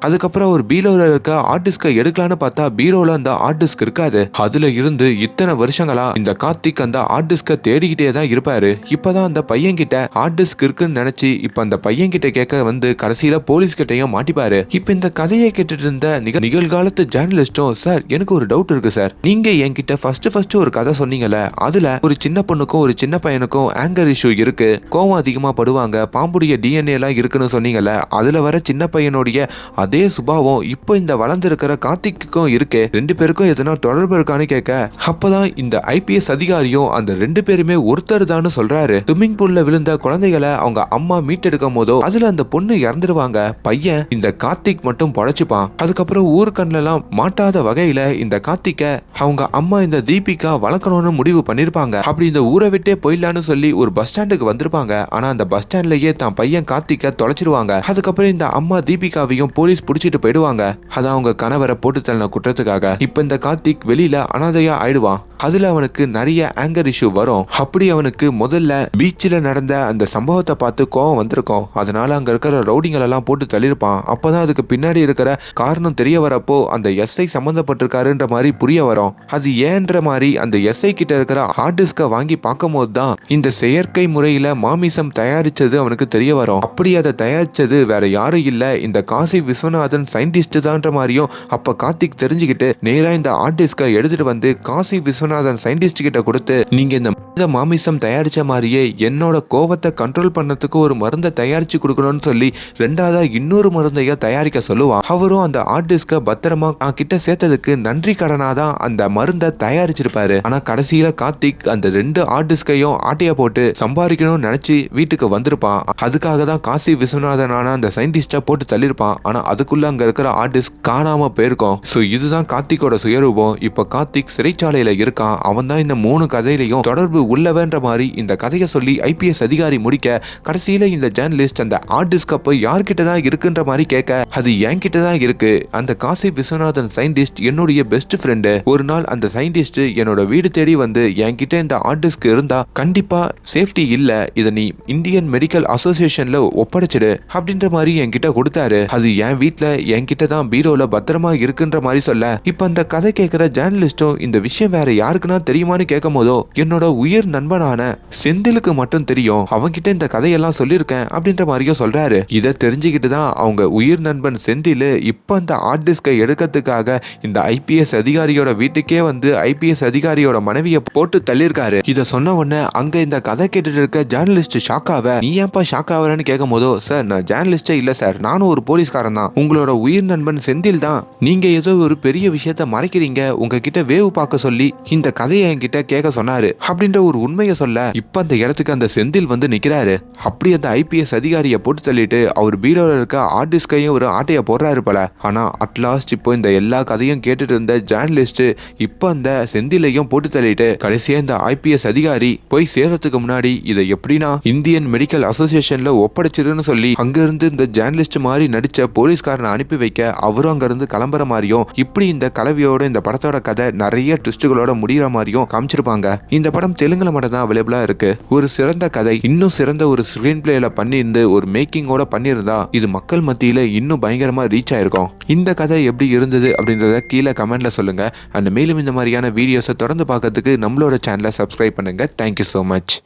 அதுக்கப்புறம் ஒரு பீரோவில் இருக்க ஹார்ட் டிஸ்கை எடுக்கலான்னு பார்த்தா பீரோவில் அந்த ஹார்ட் டிஸ்க் இருக்காது. அதுல இருந்து இத்தனை வருஷங்களா இந்த கார்த்திக் அந்த ஹார்ட் டிஸ்கை தேடிக்கிட்டே தான் இருப்பாரு. இப்பதான் அந்த பையன் கிட்ட டிஸ்க் இருக்குன்னு நினைச்சு இப்ப அந்த பையன் கிட்ட கேட்க வந்து கடைசியில போலீஸ் கிட்டையும் மாட்டிப்பாரு. இப்ப இந்த கதையை கேட்டுட்டு இருந்த நிகழ்காலத்து ஜேர்னலிஸ்டும் சார் எனக்கு ஒரு டவுட் இருக்கு சார் நீங்க என்கிட்ட ஃபர்ஸ்ட் ஃபர்ஸ்ட் ஒரு கதை சொன்னீங்கல்ல அதுல ஒரு சின்ன பொண்ணுக்கும் ஒரு சின்ன பையனுக்கும் ஆங்கர் இஷ்யூ இருக்கு. கோவம் அதிகமா படுவாங்க. பாம்புடைய டிஎன்ஏ எல்லாம் இருக்குன்னு சொன்னீங்கல்ல அதுல வர சின்ன பையனுடைய அதே சுபாவம் இப்போ இந்த வளர்ந்துருக்கிற கார்த்திக்குக்கும் இருக்கே. ரெண்டு பேருக்கும் எதனா தொடர்பு இருக்கான்னு கேட்க அப்பதான் இந்த ஐபிஎஸ் அதிகாரியும் அந்த ரெண்டு பேருமே ஒருத்தர் தான் சொல்றாரு. ஸ்விம்மிங் பூல்ல விழுந்த குழந்தைகளை அவங்க அம்மா மீட்டெடுக்கும் போதோ அதுல அந்த பொண்ணு இறந்துடுவாங்க பையன் இந்த கார்த்திக் மட்டும் பொழைச்சுப்பான். அதுக்கப்புறம் ஊருக்கண்ணெல்லாம் மாட்டாத வகையில இந்த கார்த்திக்க அவங்க அம்மா இந்த தீபிகா வளர்க்கணும்னு முடிவு பண்ணிருப்பாங்க. அப்படி இந்த ஊரை விட்டே போயிடலான்னு சொல்லி ஒரு பஸ் ஸ்டாண்டுக்கு வந்திருப்பாங்க. ஆனா அந்த பஸ் ஸ்டாண்ட்லயே தான் பையன் கார்த்திக்க தொலைச்சிருவாங்க. அதுக்கப்புறம் இந்த அம்மா தீபிகாவையும் போலீஸ் புடிச்சிட்டு போயிடுவாங்க. அதான் அவங்க கணவரை போட்டு தள்ளின குற்றத்துக்காக. இப்ப இந்த கார்த்திக் வெளியில அனாதையா ஆயிடுவான். அதுல அவனுக்கு நிறைய ஆங்கர் இஷ்யூ வரும். அப்படி அவனுக்கு முதல்ல பீச்சில் நடந்த அந்த சம்பவத்தை பார்த்து கோவம் வந்திருக்கும். அதனால அங்க இருக்கிற ரவுடிங்களெல்லாம் போட்டு தள்ளியிருப்பான். அப்பதான் அதுக்கு பின்னாடி இருக்கிற காரணம் தெரிய வரப்போ அந்த எஸ்ஐ சம்பந்தப்பட்டிருக்காருன்ற மாதிரி புரிய வரும். அது ஏன்ற மாதிரி அந்த எஸ்ஐ கிட்ட இருக்கிற ஹார்ட் டிஸ்கை வாங்கி பார்க்கும்போது தான் இந்த செயற்கை முறையில மாமிசம் தயாரிச்சது அவனுக்கு தெரிய வரும். அப்படி அதை தயாரிச்சது வேற யாரும் இல்ல. இந்த காசி விஸ்வநாதன் சயின்டிஸ்ட் தான்ற மாதிரியும் அப்ப கார்த்திக் தெரிஞ்சுக்கிட்டு நேரா இந்த ஹார்ட் டிஸ்கை எடுத்துட்டு வந்து காசி விஸ்வ ரகுநாதன் சயின்டிஸ்ட் கிட்ட கொடுத்து நீங்க இந்த மனித மாமிசம் தயாரிச்ச மாதிரியே என்னோட கோபத்தை கண்ட்ரோல் பண்ணதுக்கு ஒரு மருந்தை தயாரிச்சு கொடுக்கணும்னு சொல்லி ரெண்டாவதா இன்னொரு மருந்தைய தயாரிக்க சொல்லுவான். அவரும் அந்த ஹார்ட் டிஸ்க பத்திரமா நான் கிட்ட சேர்த்ததுக்கு நன்றி கடனா தான் அந்த மருந்தை தயாரிச்சிருப்பாரு. ஆனா கடைசியில கார்த்திக் அந்த ரெண்டு ஹார்ட் டிஸ்கையும் ஆட்டைய போட்டு சம்பாதிக்கணும்னு நினைச்சு வீட்டுக்கு வந்திருப்பான். அதுக்காக தான் காசி விஸ்வநாதனான அந்த சயின்டிஸ்டா போட்டு தள்ளியிருப்பான். ஆனா அதுக்குள்ள அங்க இருக்கிற ஆர்டிஸ்ட் டிஸ்க் காணாம போயிருக்கும். ஸோ இதுதான் கார்த்திக்கோட சுயரூபம். இப்போ கார்த்திக் சிறைச்சாலையில இருக்கான். அவன் தான் இந்த மூணு கதையிலையும் தொடர்பு உள்ளவன்ற மாதிரி இந்த கதையை சொல்லி ஐபிஎஸ் அதிகாரி முடிக்க கடைசியில இந்த ஜேர்னலிஸ்ட் அந்த ஹார்ட் டிஸ்க் யார்கிட்ட தான் இருக்குன்ற மாதிரி கேட்க அது என்கிட்ட தான் இருக்கு. அந்த காசி விஸ்வநாதன் சயின்டிஸ்ட் என்னுடைய பெஸ்ட் ஃப்ரெண்டு ஒரு நாள் அந்த சயின்டிஸ்ட் என்னோட வீடு தேடி வந்து என்கிட்ட இந்த ஹார்ட் டிஸ்க் இருந்தா கண்டிப்பா சேஃப்டி இல்ல. இதை நீ இந்தியன் மெடிக்கல் அசோசியேஷன்ல ஒப்படைச்சிடு அப்படின்ற மாதிரி என்கிட்ட கொடுத்தாரு. அது என் வீட்டுல என்கிட்ட தான் பீரோல பத்திரமா இருக்குன்ற மாதிரி சொல்ல. இப்ப அந்த கதை கேட்கிற ஜேர்னலிஸ்டும் இந்த விஷயம் வேற யார் யாருக்குன்னா தெரியுமான்னு கேட்கும் போதோ என்னோட உயிர் நண்பனான செந்திலுக்கு மட்டும் தெரியும். அவன்கிட்ட இந்த கதையெல்லாம் சொல்லியிருக்கேன் அப்படின்ற மாதிரியும் சொல்றாரு. இதை தெரிஞ்சுக்கிட்டு தான் அவங்க உயிர் நண்பன் செந்தில் இப்ப அந்த ஹார்ட் டிஸ்கை எடுக்கிறதுக்காக இந்த ஐபிஎஸ் அதிகாரியோட வீட்டுக்கே வந்து ஐபிஎஸ் அதிகாரியோட மனைவியை போட்டு தள்ளியிருக்காரு. இதை சொன்ன உடனே அங்க இந்த கதை கேட்டுட்டு இருக்க ஜேர்னலிஸ்ட் ஷாக் ஆவ நீ ஏன்பா ஷாக் ஆவறன்னு கேட்கும் போதோ சார் நான் ஜேர்னலிஸ்டே இல்ல சார். நானும் ஒரு போலீஸ்காரன் தான். உங்களோட உயிர் நண்பன் செந்தில் தான். நீங்க ஏதோ ஒரு பெரிய விஷயத்த மறைக்கிறீங்க. உங்ககிட்ட வேவு பார்க்க சொல்லி இந்த கதையை என்கிட்ட கேட்க சொன்னாரு. அப்படின்ற ஒரு உண்மையை சொல்ல இப்ப அந்த இடத்துக்கு அந்த செந்தில் வந்து நிக்கிறாரு. அப்படி அந்த ஐபிஎஸ் அதிகாரியை போட்டு தள்ளிட்டு அவர் பீரோல இருக்க ஆர்டிஸ்கையும் ஒரு ஆட்டையை போடுறாரு போல. ஆனா அட்லாஸ்ட் இப்போ இந்த எல்லா கதையும் கேட்டுட்டு இருந்த ஜேர்னலிஸ்ட் இப்போ அந்த செந்திலையும் போட்டு தள்ளிட்டு கடைசியா இந்த ஐபிஎஸ் அதிகாரி போய் சேர்றதுக்கு முன்னாடி இதை எப்படின்னா இந்தியன் மெடிக்கல் அசோசியேஷன்ல ஒப்படைச்சிருன்னு சொல்லி அங்கிருந்து இந்த ஜேர்னலிஸ்ட் மாதிரி நடிச்ச போலீஸ்காரனை அனுப்பி வைக்க அவரும் அங்கிருந்து கிளம்புற மாதிரியும் இப்படி இந்த கலவையோட இந்த படத்தோட கதை நிறைய ட்விஸ்டுகளோட முடிகிற மாதிரியும் காமிச்சிருப்பாங்க. இந்த படம் தெலுங்குல மட்டும் தான் அவைலபிளா இருக்கு. ஒரு சிறந்த கதை இன்னும் சிறந்த ஒரு ஸ்கிரீன் பிளேல பண்ணியிருந்து ஒரு மேக்கிங்கோட பண்ணியிருந்தா இது மக்கள் மத்தியில இன்னும் பயங்கரமா ரீச் ஆயிருக்கும். இந்த கதை எப்படி இருந்தது அப்படின்றத கீழே கமெண்ட்ல சொல்லுங்க. அண்ட் மேலும் இந்த மாதிரியான வீடியோஸை தொடர்ந்து பார்க்கறதுக்கு நம்மளோட சேனலை சப்ஸ்கிரைப் பண்ணுங்க. Thank you so much